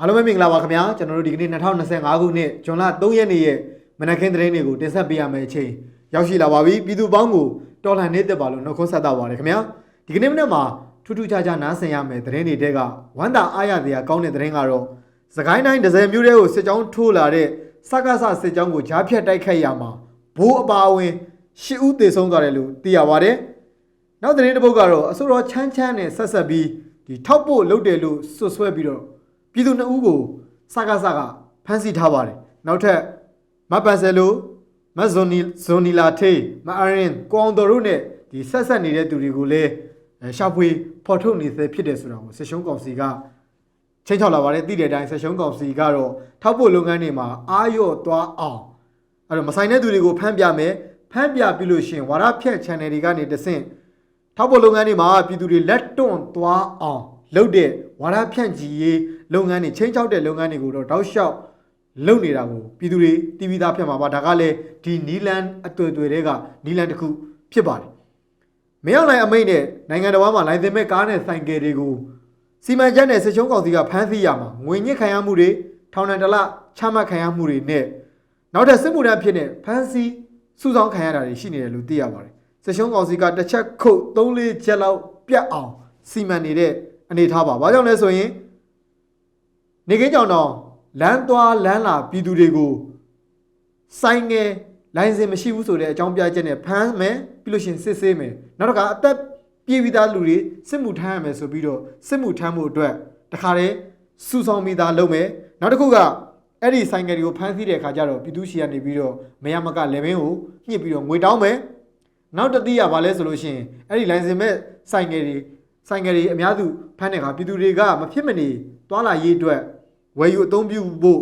အားလုံးပဲမင်္ဂလာပါခင်ဗျာကျွန်တော်တို့ဒီကနေ့2025ခုနှစ်ဇွန်လ3ရက်နေ့ရဲ့မနက်ခင်းသတင်းတွေကိုတင်ဆက်ပေးရမယ့်အချိန်ရောက်ရှိလာပါပြီပြည်သူပေါင်းကိုတော်လှန်နေသက်ပါလို့နှုတ်ခွန်းဆက်တာပါတယ်ခင်ဗျာဒီကနေ့မနေ့မှာထူးထူးခြားခြားနားဆင်ရမယ့်သတင်းတွေတဲကဝမ်းသာအားရစရာကောင်းတဲ့သတင်းကတော့စကိုင်းတိုင်းဒဇယ်မျိုးတွေကိုစစ်ကြောင်းထိုးလာတဲ့စကားဆစစ်ကြောင်းကိုကြားဖြတ်တိုက်ခိုက်ရမှာဘိုးအပါအဝင်ရှစ်ဦးသေဆုံးသွားတယ်လို့သိရပါတယ်နောက်သတင်းတစ်ပုဒ်ကတော့အစိုးရချမ်းချမ်းနဲ့ဆက်ဆက်ပြီးဒီထောက်ဖို့လုပ်တယ်လို့ဆွဆွဲပြီးတော့ ပြည်သူနှစ်ဦးကိုစကားစကားဖမ်းဆီးထားပါတယ်နောက်ထပ်မပန်ဆယ်လိုမဇွန်နီဇွန်နီလာထေးမအရင်ကွန်ဒိုတို့နဲ့ဒီဆက်ဆက်နေတဲ့သူတွေကိုလည်းအဲရှာဖွေဖော်ထုတ်နေသေးဖြစ်တယ်ဆိုတာကိုဆက်ရှုံးကောင်စီကချိန်ချောက်လာပါတယ်သိတဲ့အတိုင်းဆက်ရှုံးကောင်စီကတော့ထောက်ဖို့လုပ်ငန်းတွေမှာအာရော့သွားအောင်အဲ့တော့မဆိုင်တဲ့သူတွေကိုဖမ်းပြမယ်ဖမ်းပြပြီးလို့ရှရင်ဝါရဖြတ် channel တွေကနေတဆင့်ထောက်ဖို့လုပ်ငန်းတွေမှာပြည်သူတွေလက်တွန့်သွားအောင်လုပ်တဲ့ဝါဒဖြန့်ချီရေး လုပ်ငန်းတွေချင်းချောက်တဲ့လုပ်ငန်းတွေကိုတော့တောက်လျှောက်လုပ်နေတာကိုပြည်သူတွေတီးပြီးသားဖြစ်မှာပါဒါကလည်းဒီနီလန်အတွေ့အတွေ့တွေကနီလန်တစ်ခုဖြစ်ပါတယ်မရောက်နိုင်အမိတ်နဲ့နိုင်ငံတော်မှာလိုင်စင်မဲ့ကားနဲ့ဆိုင်ကယ်တွေကိုစီမံချက်နဲ့စစ်ချုံးကောင်စီကဖမ်းဆီးရမှာငွေညစ်ခံရမှုတွေထောင်ဒဏ်တစ်လချမှတ်ခံရမှုတွေနဲ့နောက်ထပ်စစ်မှုထမ်းဖြစ်တဲ့ဖမ်းဆီးစုဆောင်းခံရတာတွေရှိနေတယ်လို့သိရပါတယ်စက်ရှုံးကောင်စီကတစ်ချက်ခုတ်၃၄ချက်လောက်ပြတ်အောင်စီမံနေတဲ့အနေထားပါ။ဘာကြောင့်လဲဆိုရင် နေကင်းကြောင်တော့လမ်းသွားလမ်းလာပြည်သူတွေကိုစိုင်းငယ်လိုင်စင်မရှိဘူးဆိုတဲ့အကြောင်းပြချက်နဲ့ဖမ်းမယ်ပြီးလို့ရှရင်စစ်ဆေးမယ်နောက်တစ်ခါအသက်ပြေးပြီးသားလူတွေစစ်မှုထမ်းရမယ်ဆိုပြီးတော့စစ်မှုထမ်းမှုအတွက်တခါတည်းစုဆောင်ပြီးသားလုပ်မယ်နောက်တစ်ခုကအဲ့ဒီဆိုင်ငယ်တွေကိုဖမ်းဆီးတဲ့အခါကျတော့ပြည်သူရှီကနေပြီးတော့မရမကလေဘင်းကိုညှစ်ပြီးတော့ငွေတောင်းမယ်နောက်တစ်တိရပါလဲဆိုလို့ရှိရင်အဲ့ဒီလိုင်စင်မဲ့ဆိုင်ငယ်တွေဆိုင်ငယ်တွေအများစုဖမ်းတဲ့အခါပြည်သူတွေကမဖြစ်မနေတွာလာရေးအတွက် ဝယ်ယူအသုံးပြုဖို့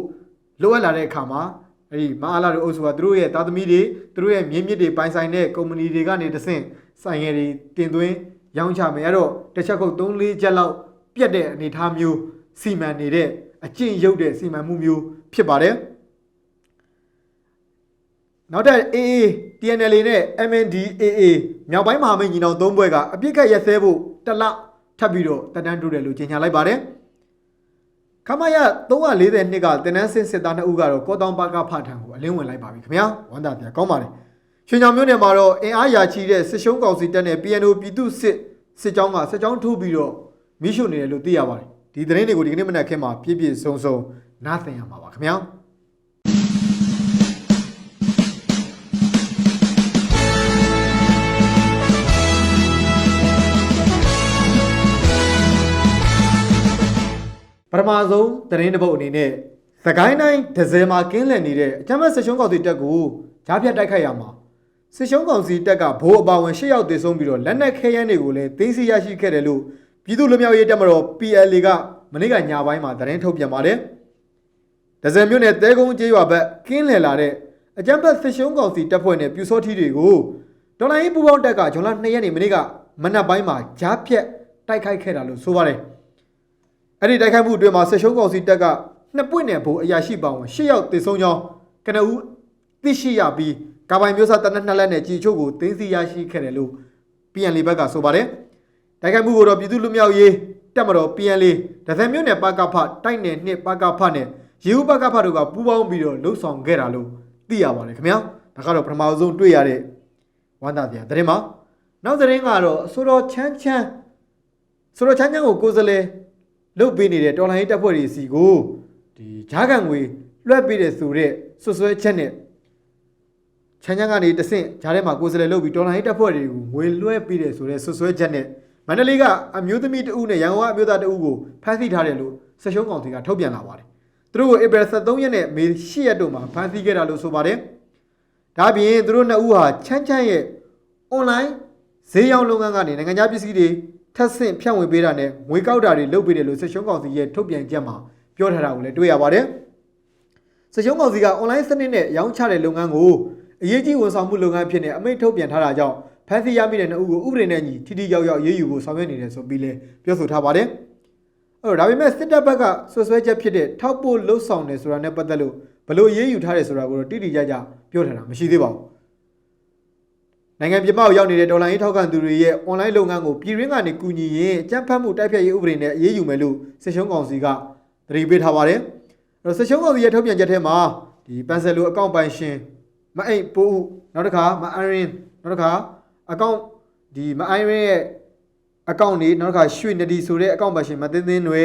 လိုအပ်လာတဲ့အခါမှာအဲ့ဒီမအားလာတို့အုပ်စုကသူတို့ရဲ့သားသမီးတွေသူတို့ရဲ့မြင်းမြစ်တွေပိုင်ဆိုင်တဲ့ကုမ္ပဏီတွေကနေတဆင့်ဆိုင်ငယ်တွေတင်သွင်းရောင်းချမယ်အဲ့တော့တစ်ချက်ခုတ်3 4ချက်လောက်ပြတ်တဲ့အနေအထားမျိုးစီမံနေတဲ့အကျင့်ရုပ်တဲ့စီမံမှုမျိုးဖြစ်ပါတယ်နောက်ထပ် AA TNL နဲ့ MNDAA မြောက်ပိုင်းမဟာမိတ်ညီနောင်သုံးဘွဲကအပြစ်ခတ်ရက်စဲဖို့တစ်လထပ်ပြီးတော့တက်တန်းတိုးတယ်လို့ကြေညာလိုက်ပါတယ်။ ခမရ340နှစ်ကတင်နန်းစင်စစ်သား2ဦးကတော့ကောတောင်ပါကဖထံကိုအလင်းဝင်လိုက်ပါပြီခင်ဗျာ။ဝန်တာပြကောင်းပါတယ်။ရွှေညောင်မြို့နယ်မှာတော့အင်အားရာချီတဲ့စစ်ရှုံးကောင်စီတပ်နဲ့ PNO ပြည်သူစစ်စစ်ကြောင်းကစစ်ကြောင်းထိုးပြီးတော့မိရှုနေတယ်လို့သိရပါတယ်။ဒီသတင်းတွေကိုဒီကနေ့မနက်ခင်းမှာပြည့်ပြည့်စုံစုံနားသင်ရမှာပါခင်ဗျာ။ ပထမဆုံးသတင်းတစ်ပုတ်အနေနဲ့သကိုင်းတိုင်းဒဇယ်မှာကင်းလည်နေတဲ့အကြမ်းဖက်စစ်ရှုံးကောင်စီတပ်ကိုကြားဖြတ်တိုက်ခိုက်ရမှာစစ်ရှုံးကောင်စီတပ်ကဘိုးအပါဝင်၈ယောက်သေဆုံးပြီးတော့လက်နက်ခဲယမ်းတွေကိုလည်းသိမ်းဆည်းရရှိခဲ့တယ်လို့ပြည်သူ့လူမျိုးရေးတပ်မတော် PLA ကမနေ့ကညပိုင်းမှာသတင်းထုတ်ပြန်ပါတယ်ဒဇယ်မြို့နယ်တဲကုန်းကျေးရွာဘက်ကင်းလည်လာတဲ့အကြမ်းဖက်စစ်ရှုံးကောင်စီတပ်ဖွဲ့နဲ့ပြူစောထီတွေကိုဒေါ်လာရေးပူပေါင်းတပ်ကဂျွန်လ2ရက်နေ့မနေ့ကမနက်ပိုင်းမှာကြားဖြတ်တိုက်ခိုက်ခဲ့တာလို့ဆိုပါတယ် အဲ့ဒီတိုက်ခိုက်မှုအတွင်းမှာဆက်ရှုံးကောင်စီတပ်ကနှစ်ပွင့်နယ်ဘိုးအရာရှိပောင်၈ယောက်သေဆုံးကြောင်းကနဦးသိရှိရပြီးကာပိုင်မျိုးစားတနက်နှစ်လက်နဲ့ကြီးချို့ကိုသိမ်းဆည်းရရှိခဲ့တယ်လို့ PNL ဘက်ကဆိုပါတယ်တိုက်ခိုက်မှုကိုတော့ပြည်သူ့လူမျိုးရေးတက်မတော် PNL ဒဇယ်မြို့နယ်ပကဖတိုက်နယ်နှစ်ပကဖနဲ့ရေဦးပကဖတို့ကပူးပေါင်းပြီးတော့လှုပ်ဆောင်ခဲ့တာလို့သိရပါတယ်ခင်ဗျာဒါကတော့ပထမဆုံးတွေ့ရတဲ့ဝမ်းသာစရာသတင်းပါနောက်သတင်းကတော့အစိုးရချမ်းချမ်းဆိုတော့ချမ်းချမ်းကိုကိုယ်စလဲ လုတ်ပေးနေတဲ့တော်လိုင်းရေးတပ်ဖွဲ့တွေစီကိုဒီဂျားကန်ငွေလွှဲပေးတယ်ဆိုတဲ့ဆွဆွဲချက်နဲ့ချမ်းချမ်းကနေတဆင့်ဂျားထဲမှာကိုယ်စလဲလုတ်ပြီးတော်လိုင်းရေးတပ်ဖွဲ့တွေကိုငွေလွှဲပေးတယ်ဆိုတဲ့ဆွဆွဲချက်နဲ့မန္တလေးကအမျိုးသမီးတဦးနဲ့ရန်ကုန်ကအမျိုးသားတဦးကိုဖမ်းဆီးထားတယ်လို့ဆက်ရှုံးကောင်စီကထုတ်ပြန်လာပါတယ်သူတို့ကိုဧပြီ23ရက်နဲ့မေ10ရက်တို့မှာဖမ်းဆီးခဲ့တာလို့ဆိုပါတယ်ဒါပြင်သူတို့နှစ်ဦးဟာချမ်းချမ်းရဲ့ online ဈေးရောင်းလုပ်ငန်းကနေနိုင်ငံခြားပစ္စည်းတွေ ထပ်ဆင့်ဖြန့်ဝေပေးတာနဲ့ငွေကောက်တာတွေလုပ်ပေးတယ်လို့ဆက်ရှုံးကောင်စီရဲ့ထုတ်ပြန်ချက်မှာပြောထားတာကိုလည်းတွေ့ရပါတယ်။ဆက်ရှုံးကောင်စီက online စနစ်နဲ့ရောင်းချတဲ့လုပ်ငန်းကိုအရေးကြီးဝန်ဆောင်မှုလုပ်ငန်းဖြစ်နေအမိန့်ထုတ်ပြန်ထားတာကြောင့်ဖမ်းဆီးရမိတဲ့နှစ်ဦးကိုဥပဒေနဲ့ညီထိထိရောက်ရောက်ရေးယူဖို့ဆောင်ရွက်နေတယ်ဆိုပြီးလည်းပြောဆိုထားပါတယ်။အဲ့တော့ဒါပေမဲ့စစ်တပ်ဘက်ကဆွဆွဲချက်ဖြစ်တဲ့ထောက်ပို့လှုပ်ဆောင်တယ်ဆိုတာနဲ့ပတ်သက်လို့ဘယ်လို့ရေးယူထားတယ်ဆိုတာကိုတော့တိတိကျကျပြောထားတာမရှိသေးပါဘူး။ နိုင်ငံပြည်ပကိုရောက်နေတဲ့ဒေါ်လာရေးထောက်ခံသူတွေရဲ့ online လုပ်ငန်းကိုပြည်ရင်းကနေကူညီရင်အကြမ်းဖက်မှုတိုက်ဖျက်ရေးဥပဒေနဲ့အရေးယူမယ်လို့စစ်ရှုံးကောင်စီကသတိပေးထားပါတယ်အဲ့တော့ဆက်ရှုံးကောင်စီရဲ့ထုတ်ပြန်ချက်ထဲမှာဒီပန်ဆယ်လိုအကောင့်ပိုင်ရှင်မအိတ်ပိုးဦးနောက်တစ်ခါမအရင်နောက်တစ်ခါအကောင့်ဒီမအရင်ရဲ့အကောင့်နေနောက်တစ်ခါရွှေနဒီဆိုတဲ့အကောင့်ပိုင်ရှင်မသိသိန်းတွေ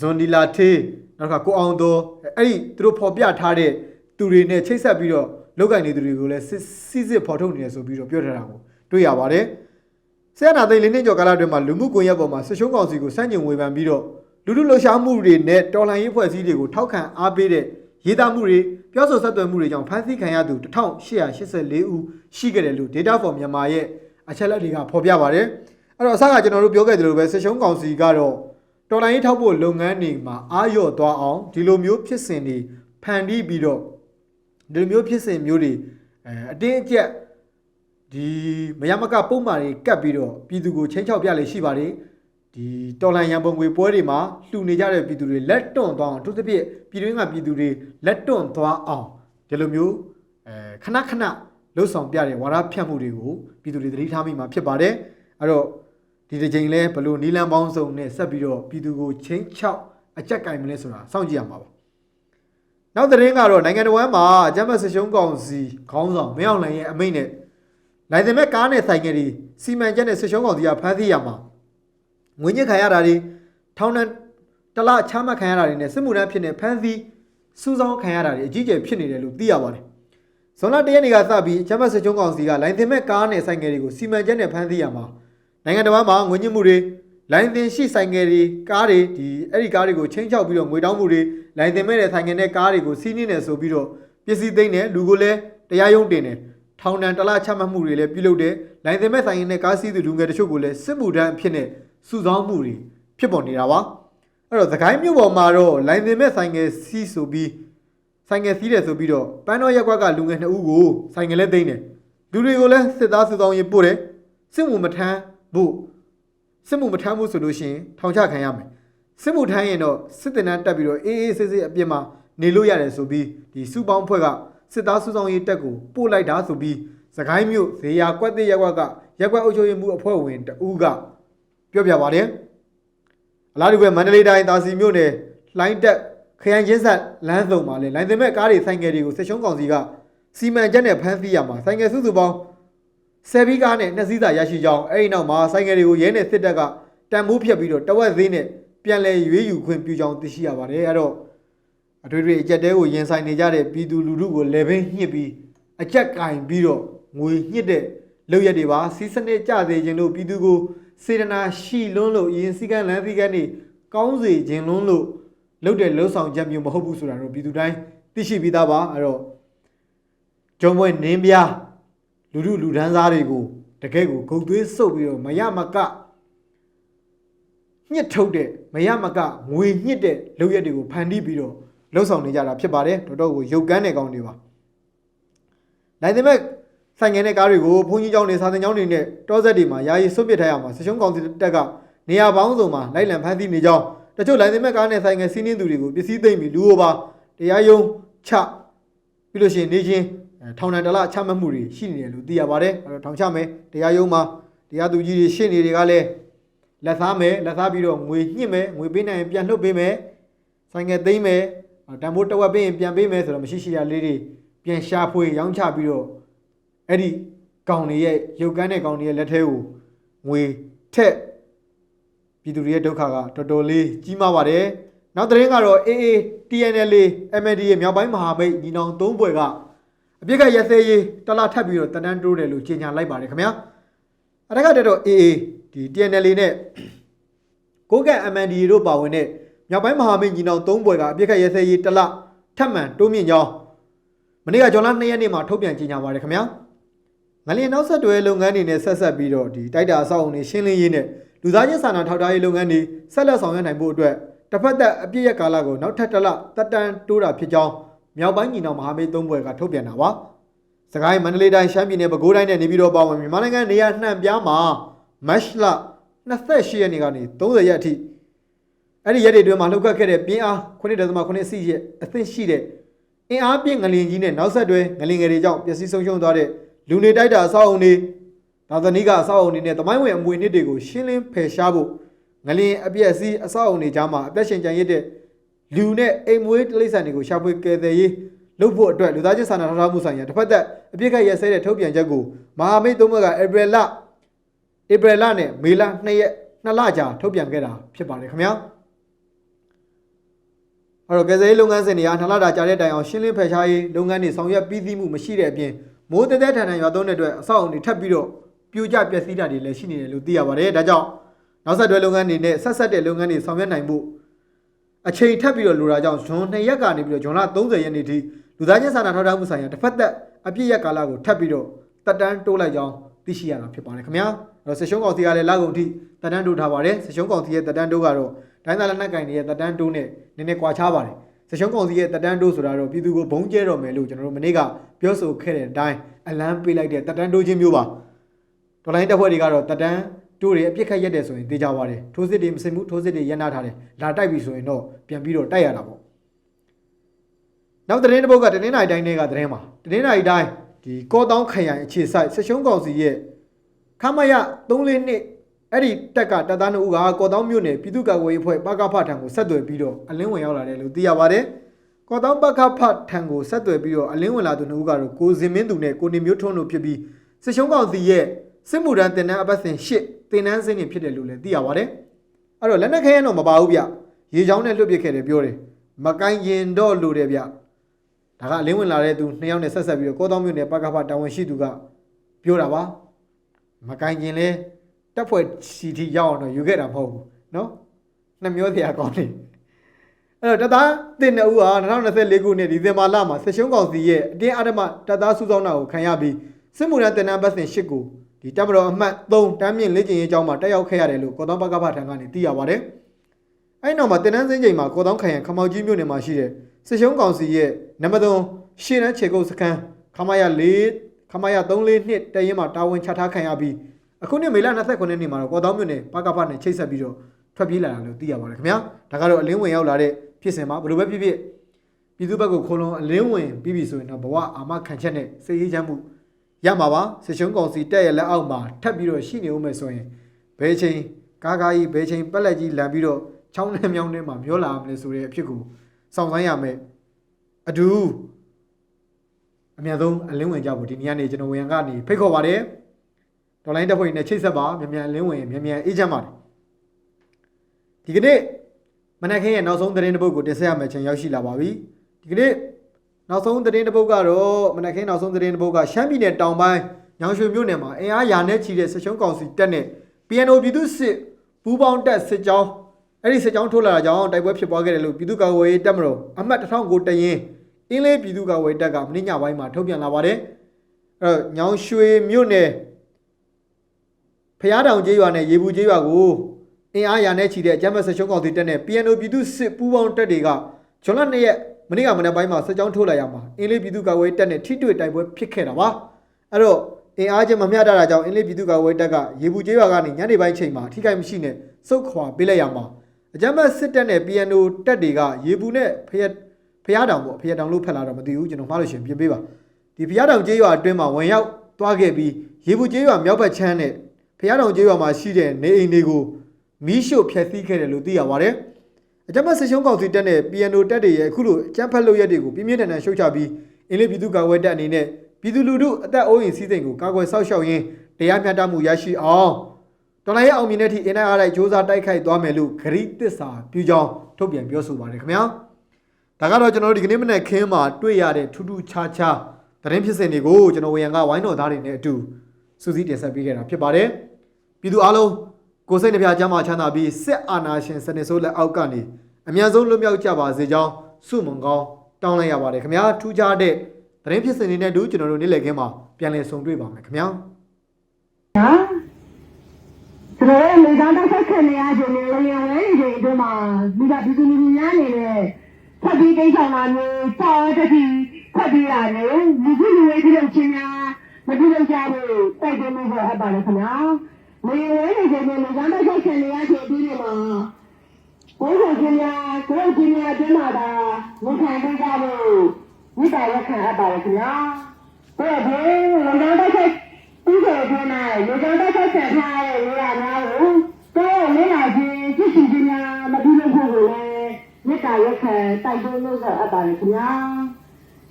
ဇွန်ဒီလာထေးနောက်တစ်ခါကိုအောင်တော်အဲ့ဒီသူတို့ဖော်ပြထားတဲ့သူတွေနဲ့ချိတ်ဆက်ပြီးတော့ လောက်ကင်နေသူတွေကိုလည်းစစ်စစ်စစ်ဖော်ထုတ်နေတယ်ဆိုပြီးတော့ပြောထားတာကိုတွေ့ရပါတယ်ဆရာနာသိန်းလေးနှစ်ကျော်ကာလအတွင်းမှာလူမှုကွန်ရက်ပေါ်မှာဆွရှုံးကောင်စီကိုစန့်ကျင်ဝေဖန်ပြီးတော့လူလူလှုပ်ရှားမှုတွေနဲ့တော်လှန်ရေးဖွဲ့စည်းတွေကိုထောက်ခံအားပေးတဲ့ရေးသားမှုတွေပြောဆိုဆက်သွယ်မှုတွေကြောင့်ဖမ်းဆီးခံရသူ1884ဦးရှိခဲ့တယ်လို့ Data for Myanmar ရဲ့အချက်အလက်တွေကဖော်ပြပါတယ်။အဲ့တော့အစကကျွန်တော်တို့ပြောခဲ့သလိုပဲဆွရှုံးကောင်စီကတော့တော်လှန်ရေးထောက်ဖို့လုပ်ငန်းတွေမှာအားလျော့သွားအောင်ဒီလိုမျိုးဖြစ်စဉ်တွေဖန်တီးပြီးတော့ ဒီလိုမျိုးဖြစ်စဉ်မျိုးတွေအဲအတင်းအကျပ်ဒီမယမကပုံမှန်တွေကတ်ပြီးတော့ပြည်သူကိုချင်းချောက်ပြလေရှိပါတယ်ဒီတော်လန်ရန်ပုံငွေပွဲတွေမှာလှူနေကြတဲ့ပြည်သူတွေလက်တွန့်သွားအောင်အထူးသဖြင့်ပြည်တွင်းကပြည်သူတွေလက်တွန့်သွားအောင်ဒီလိုမျိုးအဲခဏခဏလှုပ်ဆောင်ပြတဲ့ဝါဒဖြတ်မှုတွေကိုပြည်သူတွေသတိထားမိမှာဖြစ်ပါတယ်အဲ့တော့ဒီတစ်ချိန်လဲဘယ်လို့နီလန်ပေါင်းစုံနဲ့ဆက်ပြီးတော့ပြည်သူကိုချင်းချောက်အကြက်ကင်မလဲဆိုတာစောင့်ကြည့်ရမှာပါ နောက်သတင်းကတော့နိုင်ငံတော်ဝန်မှာဂျမတ်ဆရှုံးကောင်စီခေါင်းဆောင်မင်းအောင်လှိုင်ရဲ့အမိန့်နဲ့လိုင်စင်မဲ့ကားနဲ့ဆိုင်ကယ်တွေစီမံချက်နဲ့ဆရှုံးကောင်စီကဖမ်းဆီးရမှာငွေညစ်ခံရတာတွေထောင်နှံတလချမှတ်ခံရတာတွေနဲ့စစ်မှုထမ်းဖြစ်နေဖမ်းဆီးစူးစောင်းခံရတာတွေအကြီးကျယ်ဖြစ်နေတယ်လို့သိရပါတယ်ဇွန်လ၁ရက်နေ့ကစပြီးဂျမတ်ဆရှုံးကောင်စီကလိုင်စင်မဲ့ကားနဲ့ဆိုင်ကယ်တွေကိုစီမံချက်နဲ့ဖမ်းဆီးရမှာနိုင်ငံတော်ဝန်မှာငွေညစ်မှုတွေ လိုင်စင်ရှိဆိုင်ကယ်တွေကားတွေဒီအဲ့ဒီကားတွေကိုချင်းချောက်ပြီးတော့ငွေတောင်းမှုတွေလိုင်စင်မဲ့တဲ့ဆိုင်ကယ်နဲ့ကားတွေကိုစီးနင်းနေဆိုပြီးတော့ပစ္စည်းသိမ်းတယ်လူကိုလည်းတရားရုံးတင်တယ်ထောင်ဒဏ်တစ်လချမှတ်မှုတွေလည်းပြုလုပ်တယ်လိုင်စင်မဲ့ဆိုင်ကယ်နဲ့ကားစီးသူလူငယ်တချို့ကိုလည်းစစ်မှုထမ်းအဖြစ်နဲ့စုဆောင်းမှုတွေဖြစ်ပေါ်နေတာပါအဲ့တော့သခိုင်းမြို့ပေါ်မှာတော့လိုင်စင်မဲ့ဆိုင်ကယ်စီးဆိုပြီးဆိုင်ကယ်စီးတယ်ဆိုပြီးတော့ပန်းတော်ရက်ကွက်ကလူငယ်နှစ်ဦးကိုဆိုင်ကယ်လည်းသိမ်းတယ်လူတွေကိုလည်းစစ်သားစုဆောင်းရေးပို့တယ်စစ်မှုမထမ်းဖို့ စစ်မှုမထမ်းဘူးဆိုလို့ရှိရင်ထောင်ချခံရမယ်စစ်မှုထမ်းရင်တော့စစ်တင်တန်းတက်ပြီးတော့အေးအေးဆေးဆေးအပြစ်မှာနေလို့ရတယ်ဆိုပြီးဒီစုပေါင်းဖွဲ့ကစစ်သားစုဆောင်ရေးတက်ကိုပို့လိုက်တာဆိုပြီးစကိုင်းမြို့ဇေယျကွက်တဲ့ရက်ကွက်ကရက်ကွက်အုပ်ချုပ်ရေးမှုအဖွဲ့ဝင်တဦးကပြောပြပါတယ်အလားတူပဲမန္တလေးတိုင်းတာစီမြို့နယ်လှိုင်းတက်ခရိုင်ချင်းဆက်လမ်းစုံမှာလေလိုင်းစင်မဲ့ကားတွေဆိုင်ကယ်တွေကိုဆက်ရှုံးကောင်စီကစီမံချက်နဲ့ဖမ်းဆီးရမှာဆိုင်ကယ်စုစုပေါင်း ဆယ်ဘီကားနဲ့နှစ်စီးသာရရှိကြောင်းအဲ့ဒီနောက်မှာဆိုင်ကယ်တွေကိုရဲနဲ့စစ်တပ်ကတန်မိုးဖြတ်ပြီးတော့တဝက်သေးနဲ့ပြန်လဲရွေးယူခွင့်ပြုကြောင်းသိရှိရပါတယ်အဲ့တော့အထွေထွေအကြက်တဲကိုရင်ဆိုင်နေကြတဲ့ပြည်သူလူထုကိုလေဘင်းညှစ်ပြီးအကြက်ကင်ပြီးတော့ငွေညှစ်တဲ့လုပ်ရက်တွေပါစီးစနစ်ကြစေခြင်းလို့ပြည်သူကိုစေတနာရှိလွန်းလို့အရင်စည်းကမ်းလမ်းစည်းကမ်းတွေကောင်းစေခြင်းလွန်းလို့လုပ်တဲ့လှုပ်ဆောင်ချက်မျိုးမဟုတ်ဘူးဆိုတာတော့ပြည်သူတိုင်းသိရှိပြီးသားပါအဲ့တော့ဂျုံပွဲနင်းပြား လူလူလူဒန်းစားတွေကိုတကယ်ကိုဂုတ်သွေးစုပ်ပြီးတော့မရမကညှစ်ထုတ်တဲ့မရမကငွေညှစ်တဲ့လုပ်ရက်တွေကိုဖန်တီးပြီးတော့လှုပ်ဆောင်နေကြတာဖြစ်ပါတယ်တော်တော်ကိုရုပ်ကန်းတဲ့ကောင်းတွေပါနိုင်တဲ့မဲ့ဆိုင်ငယ်တဲ့ကားတွေကိုဘုန်းကြီးကျောင်းတွေစာသင်ကျောင်းတွေနဲ့တောဆက်တွေမှာယာယီဆွတ်ပစ်ထားရမှာဆရှုံးကောင်စီတက်ကနေရာပေါင်းစုံမှာလိုက်လံဖမ်းဆီးနေကြောင်းတချို့လိုင်းစင်မဲ့ကားနဲ့ဆိုင်ငယ်စီးနှင်းသူတွေကိုပစ္စည်းသိမ်းပြီးလူဟိုပါတရားရုံးချပြီးလို့ရှိရင်နေချင်းအဲ ထောင်ဒဏ်တစ်လချမှတ်မှုတွေရှိနေတယ်လို့သိရပါတယ်အဲ့တော့ထောင်ချမယ်တရားရုံးမှာတရားသူကြီးတွေရှင်းနေတွေကလည်းလက်သားမယ်လက်သားပြီးတော့ငွေညှစ်မယ်ငွေပေးနိုင်ရင်ပြန်လွှတ်ပေးမယ်ဆိုင်ငယ်သိမ်းမယ်တန်ဖိုးတစ်ဝက်ပေးရင်ပြန်ပေးမယ်ဆိုတော့မရှိရှိရလေးတွေပြန်ရှာဖွေရောင်းချပြီးတော့အဲ့ဒီကောင်တွေရဲ့ရုပ်ကန်းတဲ့ကောင်တွေရဲ့လက်ထဲကိုငွေထက်ပြည်သူတွေရဲ့ဒုက္ခကတော်တော်လေးကြီးမားပါတယ်နောက်သတင်းကတော့ AA TNL MND ရဲ့မြောက်ပိုင်းမဟာမိတ်ညီနောင်သုံးဘွယ်က အပြစ်ကရက်သေးရေးတလားထပ်ပြီးတော့တန်းတန်းတိုးတယ်လို့ကြေညာလိုက်ပါတယ်ခင်ဗျာအထက်ကတက်တော့ AA ဒီ TNL နဲ့ကိုကက် MND တို့ပါဝင်တဲ့မြောက်ပိုင်းမဟာမိတ်ညီနောင်၃ဘွယ်ကအပြစ်ကရက်သေးရေးတလားထပ်မံတိုးမြင့်ကြောင်းမနေ့ကဇွန်လ2ရက်နေ့မှာထုတ်ပြန်ကြေညာပါတယ်ခင်ဗျာငလျင်နောက်ဆက်တွဲလုပ်ငန်းတွေနဲ့ဆက်ဆက်ပြီးတော့ဒီတိုက်တာအဆောက်အုံတွေရှင်းလင်းရေးနဲ့လူသားချင်းစာနာထောက်ထားရေးလုပ်ငန်းတွေဆက်လက်ဆောင်ရွက်နိုင်ဖို့အတွက်တစ်ဖက်သက်အပြည့်ရကာလကိုနောက်ထပ်တစ်လတက်တန်းတိုးတာဖြစ်ကြောင်း မြောက်ပိုင်းညီနောင်မဟာမိတ်သုံးဘွယ်ကထုတ်ပြန်တာပါ။စကိုင်းမန္တလေးတိုင်းရှမ်းပြည်နယ်ပဲခူးတိုင်းနဲ့နေပြည်တော်ပါဝင်မြန်မာနိုင်ငံနေရာနှံ့ပြားမှာမတ်လ28ရက်နေ့ကနေ30ရက်အထိအဲ့ဒီရက်တွေအတွင်းမှာလှုပ်ခတ်ခဲ့တဲ့ပြင်းအား9.8စီရဲ့အသင့်ရှိတဲ့အင်အားပြင်းငလင်ကြီးနဲ့နောက်ဆက်တွဲငလင်ငယ်တွေကြောင့်ပျက်စီးဆုံးရှုံးသွားတဲ့လူနေတိုက်တာအဆောက်အုံတွေဒါသနီးကအဆောက်အုံတွေနဲ့တမိုင်းဝင်အမွေနှစ်တွေကိုရှင်းလင်းဖယ်ရှားဖို့ငလင်အပြက်စီးအဆောက်အုံတွေကြားမှာအသက်ရှင်ကြံရတဲ့ လူနဲ့အိမ်မွေးတိရစ္ဆာန်တွေကိုရှာဖွေကယ်ဆယ်ရေးလုပ်ဖို့အတွက်လူသားချင်းစာနာထောက်ထားမှုဆိုင်ရာတစ်ဖက်သက်အပြစ်ခတ်ရစဲတဲ့ထုတ်ပြန်ချက်ကိုမဟာမိတ်သုံးဘက်ကဧပြီလဧပြီလနဲ့မေလ2ရက်2လကြာထုတ်ပြန်ခဲ့တာဖြစ်ပါတယ်ခင်ဗျာအဲ့တော့ကယ်ဆယ်ရေးလုပ်ငန်းစဉ်တွေကနှစ်လတာကြာတဲ့တိုင်အောင်ရှင်းလင်းဖယ်ရှားရေးလုပ်ငန်းတွေဆောင်ရွက်ပြီးသီးမှုမရှိတဲ့အပြင်မိုးတဲတဲထန်ထန်ရွာသွန်းတဲ့အတွက်အဆောက်အအုံတွေထပ်ပြီးတော့ပြိုကျပျက်စီးတာတွေလည်းရှိနေတယ်လို့သိရပါတယ်ဒါကြောင့်နောက်ဆက်တွဲလုပ်ငန်းတွေနဲ့ဆက်ဆက်တဲ့လုပ်ငန်းတွေဆောင်ရွက်နိုင်ဖို့ အချိန်ထပ်ပြီးတော့လိုတာကြောင့်ဇွန်2ရက်ကနေပြီးတော့ဇွန်လ30ရက်နေ့ထိလူသားချင်းစာနာထောက်ထားမှုဆိုင်ရာတစ်ဖက်သက်အပြည့်ရက်ကာလကိုထပ်ပြီးတော့တက်တန်းတိုးလိုက်ကြောင်းသိရှိရတာဖြစ်ပါတယ်ခင်ဗျာအဲ့တော့ဆရှုံးကောင်စီကလည်းလောက်ကုန်ထိတက်တန်းတိုးထားပါတယ်ဆရှုံးကောင်စီရဲ့တက်တန်းတိုးကတော့ဒိုင်းသားလက်နက်ကင်တွေရဲ့တက်တန်းတိုးနဲ့နည်းနည်းကွာခြားပါတယ်ဆရှုံးကောင်စီရဲ့တက်တန်းတိုးဆိုတာတော့ပြည်သူကိုဘုံကျဲတော်မယ်လို့ကျွန်တော်တို့မနေ့ကပြောဆိုခဲ့တဲ့အတိုင်းအလံပေးလိုက်တဲ့တက်တန်းတိုးခြင်းမျိုးပါဒေါ်လာရင်းတပ်ဖွဲ့တွေကတော့တက်တန်း တိုးတွေအပြစ်ခတ်ရက်တယ်ဆိုရင်သိကြပါတယ်ထိုးစစ်တွေမစင်ဘူးထိုးစစ်တွေရပ်နာထားတယ်လာတိုက်ပြီဆိုရင်တော့ပြန်ပြီးတော့တိုက်ရတာပေါ့နောက်သတင်းတစ်ပုဒ်ကတနင်္လာရီတိုင်းတွေကသတင်းမှာတနင်္လာရီတိုင်းဒီကောတောင်းခရိုင်အခြေစိုက်ဆက်ရှုံးကောင်စီရဲ့ခမရ3နှစ်အဲ့ဒီတက်ကတပ်သားနှုတ်ကကောတောင်းမြို့နယ်ပြည်သူ့ကာကွယ်ရေးအဖွဲ့ပကဖထံကိုဆက်သွယ်ပြီးတော့အလင်းဝင်ရောက်လာတယ်လို့သိရပါတယ်ကောတောင်းပကဖထံကိုဆက်သွယ်ပြီးတော့အလင်းဝင်လာသူနှုတ်ကတော့ကိုစင်မင်းသူနဲ့ကိုနေမျိုးထွန်းတို့ဖြစ်ပြီးဆက်ရှုံးကောင်စီရဲ့စစ်မှုထမ်းတင်နန်းအပတ်စဉ်၈ တင်နန်းစင်းနေဖြစ်တယ်လို့လည်းသိရပါတယ်။အဲ့တော့လက်နက်ခဲရင်တော့မပါဘူးဗျ။ရေချောင်းနဲ့လွတ်ပစ်ခဲ့တယ်ပြောတယ်။မကိုင်းရင်တော့လို့တယ်ဗျ။ဒါကအလင်းဝင်လာတဲ့သူနှစ်ယောက်နဲ့ဆက်ဆက်ပြီးတော့ကောတောင်းမြို့နယ်ပကဖတာဝန်ရှိသူကပြောတာပါ။မကိုင်းရင်လဲတက်ဖွဲ့စီတီရောက်အောင်တော့ယူခဲ့တာမဟုတ်ဘူးနော်။နှမျိုးတရားကောင်းတယ်။အဲ့တော့တသားတင်တဲ့ဦးဟာ2024ခုနှစ်ဒီဇင်ဘာလမှာဆက်ရှုံးကောင်စီရဲ့အတင်းအဓမ္မတသားစုဆောင်းတာကိုခံရပြီးစစ်မှုထမ်းတင်နန်းပတ်စဉ်၈ကို ဒီတပ်မတော်အမှတ်3တမ်းမြင့်လေ့ကျင့်ရေးကျောင်းမှာတက်ရောက်ခဲ့ရတယ်လို့ကော်တောင်းပကဖထံကနေသိရပါတယ်။အဲဒီနောက်မှာတင်နန်းစင်းချိန်မှာကော်တောင်းခရိုင်ခမောက်ကြီးမြို့နယ်မှာရှိတဲ့စစ်ရှုံးကောင်စီရဲ့နံပါတ်3ရှင်းနှခြေကုပ်စခန်းခမရ4ခမရ34နှစ်တရင်မှာတာဝန်ချထားခံရပြီးအခုနှစ်မေလ29ရက်နေ့မှာတော့ကော်တောင်းမြို့နယ်ပကဖနဲ့ချိတ်ဆက်ပြီးတော့ထွက်ပြေးလာတာလို့သိရပါတယ်ခင်ဗျာ။ဒါကတော့အလင်းဝင်ရောက်လာတဲ့ဖြစ်စဉ်မှာဘယ်လိုပဲဖြစ်ဖြစ်ပြည်သူဘက်ကိုခိုးလုံးအလင်းဝင်ပြီးပြီဆိုရင်တော့ဘဝအာမခံချက်နဲ့စိတ်အေးချမ်းမှု ရမှာပါစစ်ရှုံးကောင်စီတက်ရဲ့လက်အောက်မှာထပ်ပြီးတော့ရှိနေဦးမယ်ဆိုရင်ဘယ်ချိန်ကားကားကြီးဘယ်ချိန်ပက်လက်ကြီးလန်ပြီးတော့ချောင်းနဲ့မြောင်းနဲ့မှာမျောလာမလဲဆိုတဲ့အဖြစ်ကိုစောင့်ဆိုင်းရမယ်အတူအများဆုံးအလင်းဝင်ကြဖို့ဒီနေ့ကနေကျွန်တော်ဝင်ကနေဖိတ်ခေါ်ပါတယ်ဒေါ်လိုင်းတက်ဖွဲ့နဲ့ချိတ်ဆက်ပါမြန်မြန်အလင်းဝင်မြန်မြန်အေးချမ်းပါတယ်ဒီကနေ့မနက်ခင်းရဲ့နောက်ဆုံးသတင်းတစ်ပုဒ်ကိုတင်ဆက်ရမယ့်ချိန်ရောက်ရှိလာပါပြီဒီကနေ့ နောက်ဆုံးသတင်းတစ်ပုဒ်ကတော့မနက်ခင်းနောက်ဆုံးသတင်းတစ်ပုဒ်ကရှမ်းပြည်နယ်တောင်ပိုင်းညောင်ရွှေမြို့နယ်မှာအင်အားရာနဲ့ချီတဲ့စစ်ရှုံးကောင်စီတပ်နဲ့ PNO ပြည်သူစစ်ပူးပေါင်းတပ်စစ်ကြောင်းအဲ့ဒီစစ်ကြောင်းထိုးလာတာကြောင့်တိုက်ပွဲဖြစ်ပွားခဲ့တယ်လို့ပြည်သူ့ကာကွယ်ရေးတပ်မတော်အမှတ်1000ကိုတရင်အင်းလေးပြည်သူ့ကာကွယ်တပ်ကမင်းညပိုင်းမှာထုတ်ပြန်လာပါတယ်အဲ့တော့ညောင်ရွှေမြို့နယ်ဖျားတောင်ကျေးရွာနဲ့ရေဘူးကျေးရွာကိုအင်အားရာနဲ့ချီတဲ့အကြမ်းဖက်စစ်ရှုံးကောင်စီတပ်နဲ့ PNO ပြည်သူစစ်ပူးပေါင်းတပ်တွေကဇွန်လ2ရက် မနေ့ကမနေ့ပိုင်းမှာစစ်ကြောင်းထိုးလာရမှာအင်းလေးပြည်သူ့ကာကွယ်တပ်နဲ့ထိတွေ့တိုက်ပွဲဖြစ်ခဲ့တာပါအဲ့တော့အင်အားချင်းမမျှတတာကြောင့်အင်းလေးပြည်သူ့ကာကွယ်တပ်ကရေဘူးကျေးရွာကနေညနေပိုင်းချိန်မှာထိခိုက်မရှိနဲ့စုတ်ခွာပေးလိုက်ရမှာအကြမ်းဖက်စစ်တပ်နဲ့ PNO တပ်တွေကရေဘူးနဲ့ဖျက်ဖျားတောင်ပေါ့ဖျားတောင်လို့ဖက်လာတော့မသိဘူးကျွန်တော်မှားလို့ရှင်ပြင်ပေးပါဒီဖျားတောင်ကျေးရွာအတွင်းမှာဝင်ရောက်သွားခဲ့ပြီးရေဘူးကျေးရွာမြောက်ဘက်ချမ်းနဲ့ဖျားတောင်ကျေးရွာမှာရှိတဲ့နေအိမ်တွေကိုမီးရှို့ဖျက်ဆီးခဲ့တယ်လို့သိရပါတယ် အကြမ်းဖက်စစ်ရှုံးကောင်စီတပ်နဲ့ PNO တပ်တွေရဲ့အခုလိုအကြမ်းဖက်လုပ်ရက်တွေကိုပြင်းပြင်းထန်ထန်ရှုတ်ချပြီးအင်းလေးပြည်သူ့ကာကွယ်တပ်အနေနဲ့ပြည်သူလူထုအသက်အိုးအိမ်စည်းစိမ်ကိုကာကွယ်စောင့်ရှောက်ရင်းတရားမျှတမှုရရှိအောင်တော်လိုင်းရဲ့အောင်မြင်တဲ့အထိအင်တိုင်းအားလိုက်စ조사တိုက်ခိုက်သွားမယ်လို့ဂရိတစ္ဆာပြုကြောင်းထုတ်ပြန်ပြောဆိုပါတယ်ခင်ဗျာဒါကတော့ကျွန်တော်တို့ဒီကနေ့မနေ့ခင်းမှာတွေ့ရတဲ့ထူးထူးခြားခြားသတင်းဖြစ်စဉ်တွေကိုကျွန်တော်ဝေယံကဝိုင်းတော်သားတွေနဲ့အတူစူးစီးတင်ဆက်ပေးခဲ့တာဖြစ်ပါတယ်ပြည်သူအားလုံး ကိုယ်စိတ်နှပြချမ်းသာချမ်းသာပြီးစစ်အာဏာရှင်စနစ်ဆိုးလက်အောက်ကနေအများဆုံးလွတ်မြောက်ကြပါစေကြောင်းဆုမွန်ကောင်းတောင်းလိုက်ရပါတယ်ခင်ဗျာထူးခြားတဲ့သတင်းဖြစ်စဉ်တွေနဲ့အတူကျွန်တော်တို့နေ့လည်ခင်းမှာပြန်လည်ဆုံတွေ့ပါမယ်ခင်ဗျာနော်ကျွန်တော်တို့လေကောင်းတစ်ဆက်ခံနေရခြင်းနဲ့လေဝဲနေခြင်းအတွင်းမှာမိဘပြည်သူလူထုများအနေနဲ့ဖတ်ပြီးကိစ္စလာမျိုးစောင့်တတိဖတ်ပြီးရတယ်လူကြီးလူဝဲပြုလုပ်ခြင်းများမပြုလုပ်ကြဘူးတိုက်တွန်းမှုဟောအပ်ပါလေခင်ဗျာ လေဝဲနေခြင်းနဲ့လေကောင်းတစ်ဆက်ခံနေရခြင်းအတွင်းမှာကိုယ်ကိုယ်ခြင်းများကိုယ်ခြင်းများအတွင်းမှာဒါဝန်ခံပေးကြဖို့မိဘရခံအပ်ပါလေခင်ဗျာဘယ်ဘယ်လေကောင်းတစ်ဆက်ဥပဒေထဲမှာရေကြောင်းတစ်ဆက်ဆက်ထားတဲ့နေရာများကိုတော့မင်းလာခြင်းဖြစ်စီခြင်းများမပြုလုပ်ဖို့ကိုလည်းမမေတ္တာရက်ခံတိုက်တွန်းလို့ဆိုအပ်ပါတယ်ခင်ဗျာ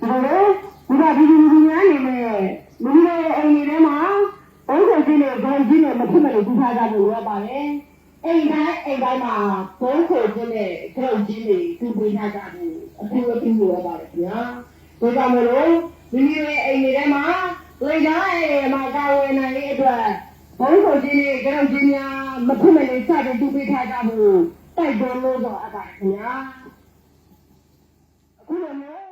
ဒါလည်းဘုရားဒီဒီဒီများနေနဲ့လူတွေအိမ်တွေထဲမှာ ဘုန်းတော်ကြီးနဲ့ဂုဏ်ကြီးနဲ့မဖြစ်မလို့ပူထားကြဖို့ရပါတယ်အိမ်တိုင်းအိမ်တိုင်းမှာဘုန်းတော်ကြီးနဲ့ဂုဏ်ကြီးတွေတူပေးထားကြဖို့အထူးအထူးရပါတယ်ခင်ဗျာဒါကြောင့်မလို့ဒီဒီအိမ်တွေထဲမှာလေတိုင်းအိမ်မှာကာဝယ်နိုင်တဲ့အတွက်ဘုန်းတော်ကြီးနဲ့ဂုဏ်ကြီးများမဖြစ်မလို့စတဲ့တူပေးထားကြဖို့တိုက်တွန်းလို့ဆိုအပ်ပါတယ်ခင်ဗျာအခုလိုမျိုး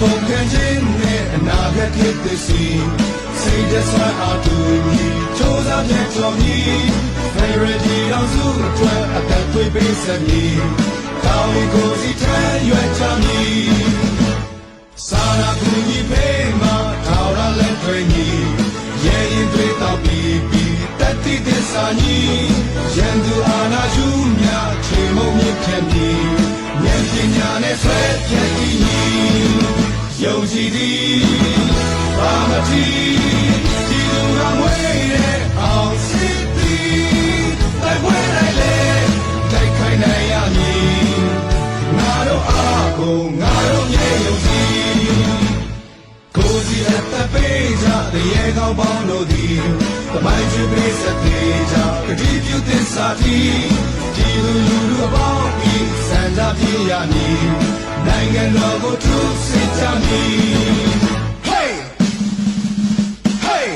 တော်ရပုံခံခြင်းနဲ့အနာဂတ်ဖြစ်သည်စီစိတ်တဆွမ်းအားတူညီချိုးစားပြန်တော်မီ Favorite တော်စုအတွက်အသက်သွေးပေးဆက်မည်ကောင်းကိုစီထမ်းရွက်ချမည်စာနာကူညီပေးမှာထောက်ရလက်တွေညီရဲ့ရင်တွေတော့ပြီးပြီးတတိသစ္စာညီရန်သူအာနာယူမြချေမုံမြင့်ဖြတ်မည် ဉာဏ်ပညာနဲ့ဆွဲဖြတ်တည်ညီယုံကြည်သည်ပါမတိ မည်နိုင်ငံတော်ကိုထုစစ်ကြမည် Hey Hey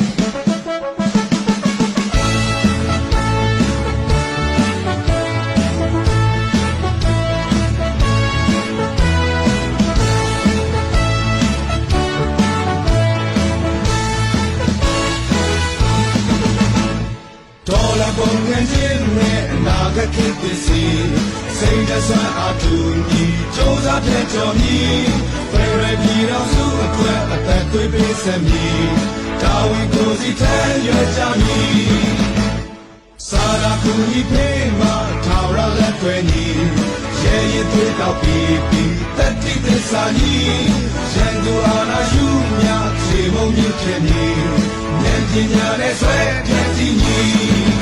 ဒေါ်လာပုံငန်းချင်းနဲ့အနာဂတ်ခေတ်သစ်စီ စိတ်တဆွမ်းအားတူညီစူးစမ်းတဲ့ကြော်မီဖရယ်ပြည်တော်စုအတွက်အသက်သွေးပေးဆက်မည်တာဝန်ကိုစီထမ်းရွက်ကြမည်စာရာကူညီပေးမှာထာဝရလက်တွေညီရဲရင်သွေးတောက်ပြီးပြီးတတိသစ္စာညီရန်သူအာနာယူမြခြေမုံမြင့်ဖြစ်မည်ဉာဏ်ပညာနဲ့ဆွဲဖြတ်တည်ညီ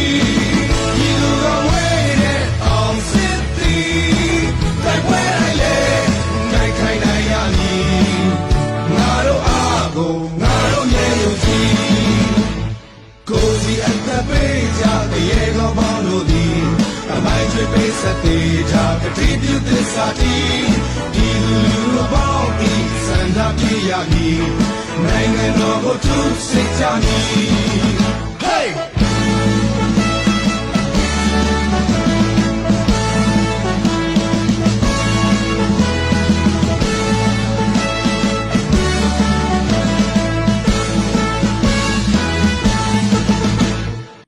ဤစန္